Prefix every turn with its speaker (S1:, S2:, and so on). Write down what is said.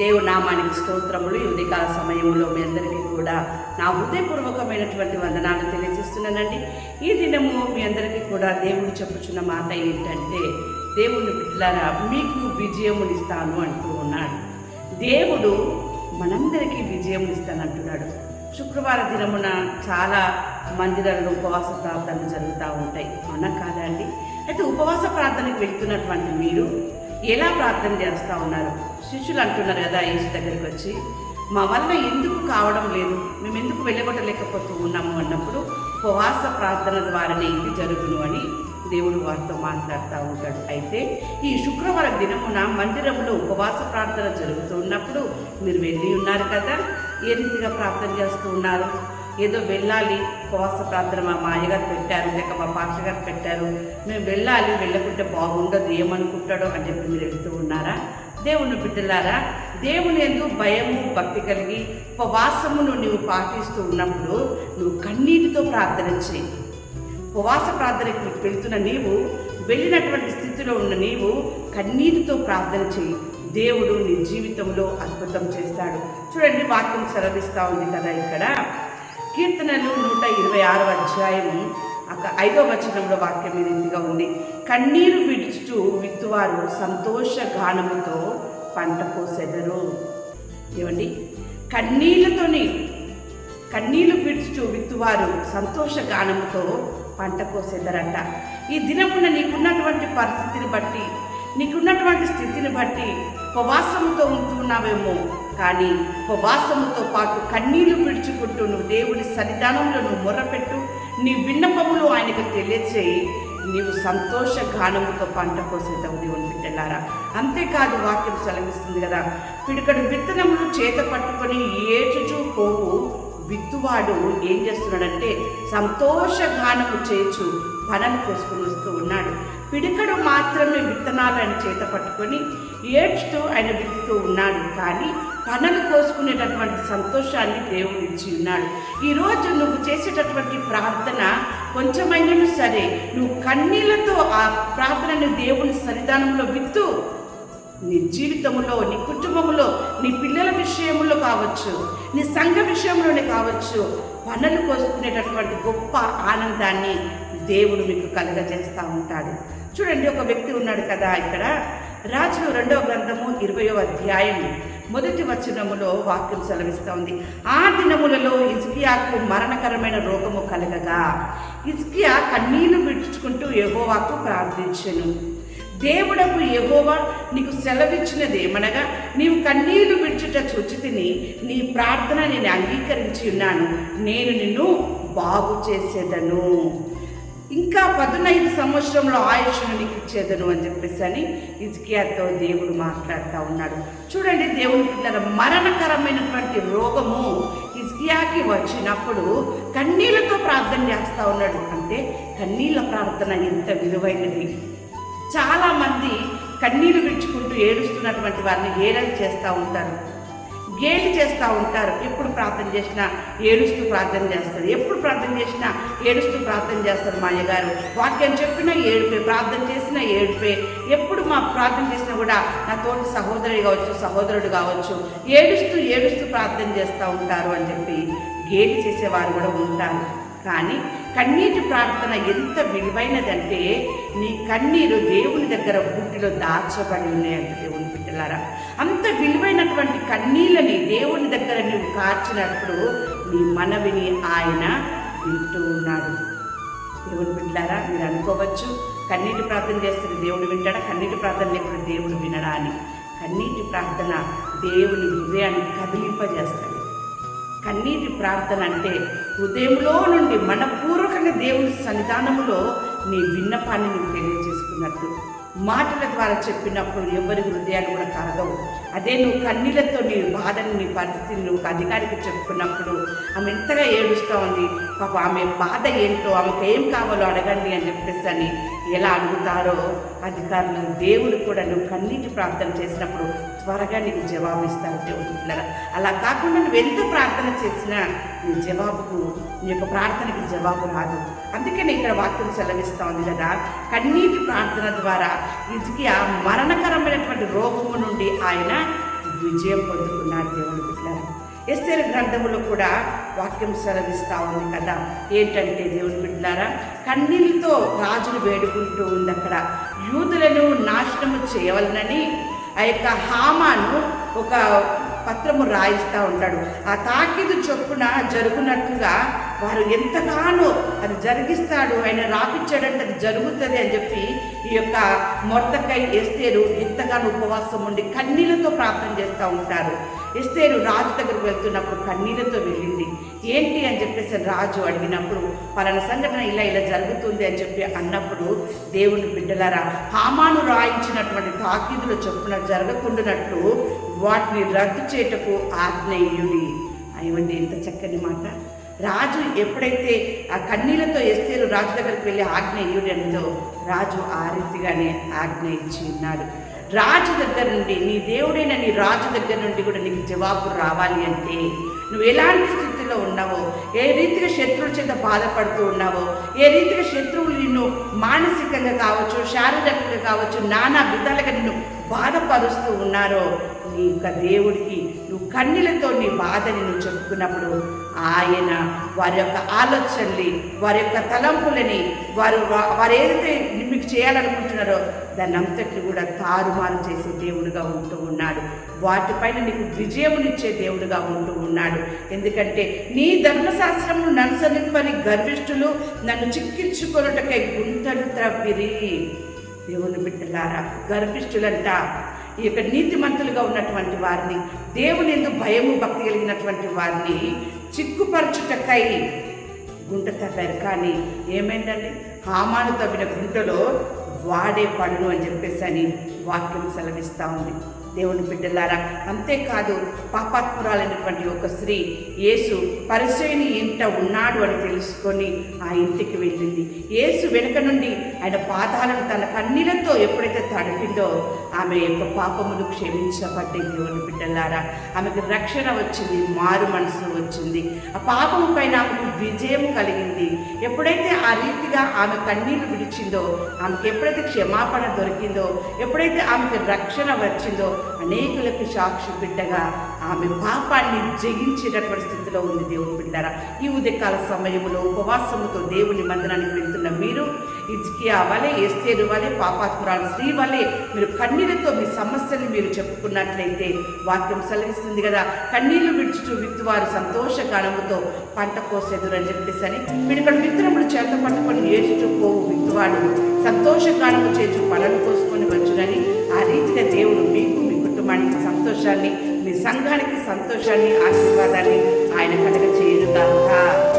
S1: దేవుడు నామానికి స్తోత్రములు. ఈ ఉదయకాల సమయంలో మీ అందరికీ కూడా నా హృదయపూర్వకమైనటువంటి వందనాలు తెలియజేస్తున్నానండి. ఈ దినము మీ అందరికీ కూడా దేవుడు చెప్పుచున్న మాట ఏంటంటే దేవుని బిడ్డలారా మీకు విజయమునిస్తాను అంటూ ఉన్నాడు. దేవుడు మనందరికీ విజయమునిస్తానంటున్నాడు. శుక్రవార దినమున చాలా మందిరాల్లో ఉపవాస ప్రార్థనలు జరుగుతూ ఉంటాయి. అవునా కాదండి అయితే ఉపవాస ప్రార్థనకు వెళ్తున్నటువంటి మీరు ఎలా ప్రార్థన చేస్తూ ఉన్నారు? శిష్యులు అంటున్నారు కదా యేసు దగ్గరికి వచ్చి మా వల్ల ఎందుకు కావడం లేదు? మేము ఎందుకు వెళ్ళగొట్టలేకపోతూ ఉన్నాము? అన్నప్పుడు ఉపవాస ప్రార్థన ద్వారానే ఇది జరుగును అని దేవుడు వారితో మాట్లాడుతూ ఉంటాడు. అయితే ఈ శుక్రవారం దినమున మందిరంలో ఉపవాస ప్రార్థన జరుగుతూ ఉన్నప్పుడు మీరు వెళ్ళి ఉన్నారు కదా? ఏ రీతిగా ప్రార్థన చేస్తూ ఉన్నారు? ఏదో వెళ్ళాలి ఉపవాస ప్రార్థన మా మాయగారు పెట్టారు లేక మా పాస్టర్ గారు పెట్టారు. మేము వెళ్ళాలి వెళ్ళకుంటే బాగుండదు ఏమనుకుంటాడో అని చెప్పి మీరు వెళ్తూ ఉన్నారా? దేవుని బిడ్డలారా దేవుని ఎందు భయము భక్తి కలిగి ఉపవాసమును నువ్వు పాటిస్తూ ఉన్నప్పుడు నువ్వు కన్నీటితో ప్రార్థన చేయి. ఉపవాస ప్రార్థనకి వెళుతున్న నీవు వెళ్ళినటువంటి స్థితిలో ఉన్న నీవు కన్నీటితో ప్రార్థన చేయి. దేవుడు నీ జీవితంలో అద్భుతం చేస్తాడు. చూడండి వాక్యం సెలవిస్తూ ఉంది కదా ఇక్కడ. కీర్తనలు నూట ఇరవై ఆరు అధ్యాయము ఐదో వచనంలో వాక్యం ఈ రీతిగా ఉంది. కన్నీరు విడుచుచు విత్తువారు సంతోష గానముతో పంట కోసెదరు. ఏమండి? కన్నీళ్ళతోని కన్నీళ్ళు విడుచుచు విత్తువారు సంతోష గానముతో పంట కోసేదరంట. ఈ దినమున నీకున్నటువంటి పరిస్థితిని బట్టి నీకున్నటువంటి స్థితిని బట్టి ఉపవాసంతో ఉంటున్నావేమో కానీ ఉపవాసముతో పాటు కన్నీళ్ళు విడుచుకుంటూ నువ్వు దేవుని సన్నిధానంలో నువ్వు మొర్రపెట్టు నీ విన్నపములు ఆయనకు తెలియచేయి. నీవు సంతోష గానముతో పంట కోసేదావు దేవుని బిడ్డలారా. అంతేకాదు వాక్యం సెలవిస్తుంది కదా. పిడికడు విత్తనములు చేత పట్టుకొని ఏచుచూ పోవు. విత్తువాడు ఏం చేస్తున్నాడంటే సంతోష గానము చేచు పనలు కోసుకుని వస్తూ ఉన్నాడు. పిడికడు మాత్రమే విత్తనాలు ఆయన చేత పట్టుకొని ఏడ్చుతూ ఆయన విత్తుతూ ఉన్నాడు. కానీ పనులు కోసుకునేటటువంటి సంతోషాన్ని దేవుడు ఇచ్చి ఉన్నాడు. ఈరోజు నువ్వు చేసేటటువంటి ప్రార్థన కొంచెమైనను సరే. నువ్వు కన్నీళ్ళతో ఆ ప్రార్థనని దేవుని సన్నిధానంలో విత్తు. నీ జీవితంలో నీ కుటుంబంలో నీ పిల్లల విషయంలో కావచ్చు నీ సంఘ విషయంలోనే కావచ్చు పనులు కోసుకునేటటువంటి గొప్ప ఆనందాన్ని దేవుడు మీకు కలుగజేస్తూ ఉంటాడు. చూడండి ఒక వ్యక్తి ఉన్నాడు కదా ఇక్కడ. రాజులు రెండవ గ్రంథము ఇరవయో అధ్యాయం మొదటి వచనములో వాక్యం సెలవిస్తూ ఉంది. ఆ దినములలో ఇజ్కియాకు మరణకరమైన రోగము కలగగా. ఇజ్కియా కన్నీళ్ళు విడుచుకుంటూ యెహోవాకు ప్రార్థించను. దేవుడకు యెహోవా నీకు సెలవిచ్చినది ఏమనగా నీవు కన్నీళ్ళు విడుచుట చూచితిని నీ ప్రార్థన నేను అంగీకరించి ఉన్నాను. నేను నిన్ను బాగు చేసేదను. ఇంకా పదునైదు సంవత్సరంలో ఆయుష్ను నీకు ఇచ్చేదను అని చెప్పేసి అని ఇజ్కియాతో దేవుడు మాట్లాడుతూ ఉన్నాడు. చూడండి దేవుని పిల్లల మరణకరమైనటువంటి రోగము ఇజ్కియాకి వచ్చినప్పుడు కన్నీళ్ళతో ప్రార్థన చేస్తూ ఉన్నాడు. అంటే కన్నీళ్ళ ప్రార్థన ఎంత విలువైనది. చాలామంది కన్నీరు విడుచుకుంటూ ఏడుస్తున్నటువంటి వారిని ఏలం చేస్తూ ఉంటారు. గేలి చేస్తూ ఉంటారు. ఎప్పుడు ప్రార్థన చేసినా ఏడుస్తూ ప్రార్థన చేస్తారు. ఎప్పుడు ప్రార్థన చేసినా ఏడుస్తూ ప్రార్థన చేస్తారు మా అయ్యగారు. వాక్యం చెప్పినా ఏడుపే ప్రార్థన చేసినా ఏడుపే. ఎప్పుడు మా ప్రార్థన చేసినా కూడా నా తోటి సహోదరుడు కావచ్చు సహోదరుడు కావచ్చు ఏడుస్తూ ఏడుస్తూ ప్రార్థన చేస్తూ ఉంటారు అని చెప్పి గేలి చేసేవారు కూడా ఉంటారు. కానీ కన్నీటి ప్రార్థన ఎంత విలువైనదంటే నీ కన్నీరు దేవుని దగ్గర బుట్టిలో దాచబడి ఉన్నాయంట దేవుని బిడ్డలారా. అంత విలువైనటువంటి కన్నీళ్ళని దేవుని దగ్గర నువ్వు కార్చినప్పుడు నీ మనవిని ఆయన వింటూ ఉన్నాడు. దేవుని బిడ్డలారా మీరు అనుకోవచ్చు కన్నీటి ప్రార్థన చేస్తే దేవుడు వింటాడా? కన్నీటి ప్రార్థన లేకుండా దేవుడు వినడా అని. కన్నీటి ప్రార్థన దేవుని హృదయాన్ని కదిలింపజేస్తాడు. కన్నీటి ప్రార్థన అంటే హృదయంలో నుండి మనపూర్వకంగా దేవుని సన్నిధానములో నీ విన్నపాన్ని నువ్వు తెలియజేసుకున్నట్టు. మాటల ద్వారా చెప్పినప్పుడు ఎవరి హృదయాలు కూడా కరగవు. అదే నువ్వు కన్నీళ్ళతో నీ బాధని నీ పరిస్థితిని నువ్వు ఒక అధికారికి చెప్పుకున్నప్పుడు ఆమె ఎంతగా ఏడుస్తూ ఉంది. పాప ఆమె బాధ ఏంటో ఆమెకు ఏం కావాలో అడగండి అని చెప్పేసి అని ఎలా అడుగుతారో అధికారులు దేవుడు కూడా నువ్వు కన్నీటి ప్రార్థన చేసినప్పుడు త్వరగా నీకు జవాబు ఇస్తారు దేవుడు అలా కాకుండా నువ్వు ఎంత ప్రార్థన చేసినా నీ జవాబుకు నీ యొక్క ప్రార్థనకి జవాబు రాదు. అందుకని ఇక్కడ వాక్యం సెలవిస్తూ ఉంది కదా కన్నీటి ప్రార్థన ద్వారా ఇదికి ఆ మరణకరమైనటువంటి రోగము నుండి ఆయన విజయం పొందుకున్నాడు దేవుని బిడ్డలారా. ఎస్తేరు గ్రంథములో కూడా వాక్యం సెలవిస్తూ ఉంది కదా. ఏంటంటే దేవుని బిడ్డలారా కన్నీళ్ళతో రాజులు వేడుకుంటూ ఉంది అక్కడ. యూదులను నాశనము చేయవలనని ఆ యొక్క హామాను ఒక పత్రము రాయిస్తూ ఉంటాడు. ఆ తాకిదు చొప్పున జరుగునట్లుగా వారు ఎంతగానో అది జరిగిస్తాడు ఆయన రాపించాడంటే అది జరుగుతుంది అని చెప్పి ఈ యొక్క మొర్దకై ఎస్తేరు ఎంతగానో ఉపవాసం ఉండి కన్నీళ్ళతో ప్రార్థన చేస్తూ ఉంటారు. ఎస్తేరు రాజు దగ్గరకు వెళ్తున్నప్పుడు కన్నీళ్ళతో వెళ్ళింది. ఏంటి అని చెప్పేసి రాజు అడిగినప్పుడు పలానా సంఘటన ఇలా ఇలా జరుగుతుంది అని చెప్పి అన్నప్పుడు దేవుని బిడ్డలారా హామాను రాయించినటువంటి తాకీదులు చొప్పున జరగకుండానట్లు వాటిని రద్దు చేటకు ఆజ్ఞేయుడి అయ్యండి ఎంత చక్కని మాట. రాజు ఎప్పుడైతే ఆ కన్నీళ్ళతో ఎస్తేలు రాజు దగ్గరికి వెళ్ళి ఆజ్ఞ ఇయ్యుడి రాజు ఆ రీతిగానే ఆజ్ఞ ఇచ్చి ఉన్నాడు. రాజు దగ్గర నుండి నీ దేవుడైన నీ రాజు దగ్గర నుండి కూడా నీకు జవాబు రావాలి అంటే నువ్వు ఎలాంటి స్థితిలో ఉన్నావో ఏ రీతిగా శత్రువుల చేత బాధపడుతూ ఉన్నావో ఏ రీతిగా శత్రువులు నిన్ను మానసికంగా కావచ్చు శారీరకంగా కావచ్చు నానా విధాలుగా నిన్ను బాధపరుస్తూ ఉన్నారో నీ యొక్క దేవుడికి నువ్వు కన్నీలతో నీ బాధని నువ్వు చెప్పుకున్నప్పుడు ఆయన వారి యొక్క ఆలోచనని వారి యొక్క తలంపులని వారు వారు ఏదైతే మీకు చేయాలనుకుంటున్నారో దాన్ని అంతటి కూడా తారుమారు చేసే దేవుడుగా ఉంటూ ఉన్నాడు. వాటిపైన నీకు విజయమునిచ్చే దేవుడుగా ఉంటూ ఉన్నాడు. ఎందుకంటే నీ ధర్మశాస్త్రము ననుసరింపని గర్విష్ఠులు నన్ను చిక్కించుకొనుటకై గుంతలు త్రవ్విరి. దేవుని బిడ్డలారా గర్విష్ఠులంట ఈ యొక్క నీతిమంతులుగా ఉన్నటువంటి వారిని దేవుని ఎందుకు భయము భక్తి కలిగినటువంటి వారిని చిక్కుపరచుటకై గుంట తవ్వారు. కానీ ఏమైందండి? హామాను తవ్విన గుంటలో వాడే పడును అని చెప్పేసి అని వాక్యం సెలవిస్తూ ఉంది. దేవుని బిడ్డలారా అంతేకాదు పాపాత్మురాలైనటువంటి ఒక స్త్రీ యేసు పరిచయని ఇంట ఉన్నాడు అని తెలుసుకొని ఆ ఇంటికి వెళ్ళింది. యేసు వెనుక నుండి ఆయన పాదాలను తన కన్నీలతో ఎప్పుడైతే తడిపిందో ఆమె యొక్క పాపములు క్షమించబడ్డే దేవుని బిడ్డలారా. ఆమెకు రక్షణ వచ్చింది మారు మనసు వచ్చింది. ఆ పాపము పైన ఆమెకు విజయం కలిగింది. ఎప్పుడైతే ఆ రీతిగా ఆమె కన్నీళ్ళు విడిచిందో ఆమెకు ఎప్పుడైతే క్షమాపణ దొరికిందో ఎప్పుడైతే ఆమెకు రక్షణ వచ్చిందో అనేకులకు సాక్షి బిడ్డగా ఆమె పాపాన్ని జయించేటటువంటి స్థితిలో ఉంది దేవుని బిడ్డారా. ఈ ఉదయకాల సమయంలో ఉపవాసముతో దేవుని మందిరానికి వెళ్తున్న మీరు ఇజ్కియా వలె ఎస్తేరు వలె పాపాత్మురాలు స్త్రీ వలె మీరు కన్నీళ్ళతో మీ సమస్యని మీరు చెప్పుకున్నట్లయితే వాక్యం సెలవిస్తుంది కదా. కన్నీళ్ళు విడుచుచు విత్తువారు సంతోష గణముతో పంట కోసేదురని చెప్పేసి అని మీరు ఇక్కడ విత్తనములు చేత పట్టుకొని ఏచుచు పోవు విత్తువాడు. సంతోష గానము చేచు పనులు కోసుకొని వచ్చునని ఆ రీతిగా దేవుడు మీకు కుటుంబానికి సంతోషాన్ని మీ సంఘానికి సంతోషాన్ని ఆశీర్వాదాన్ని ఆయన కనుక చేయుతారు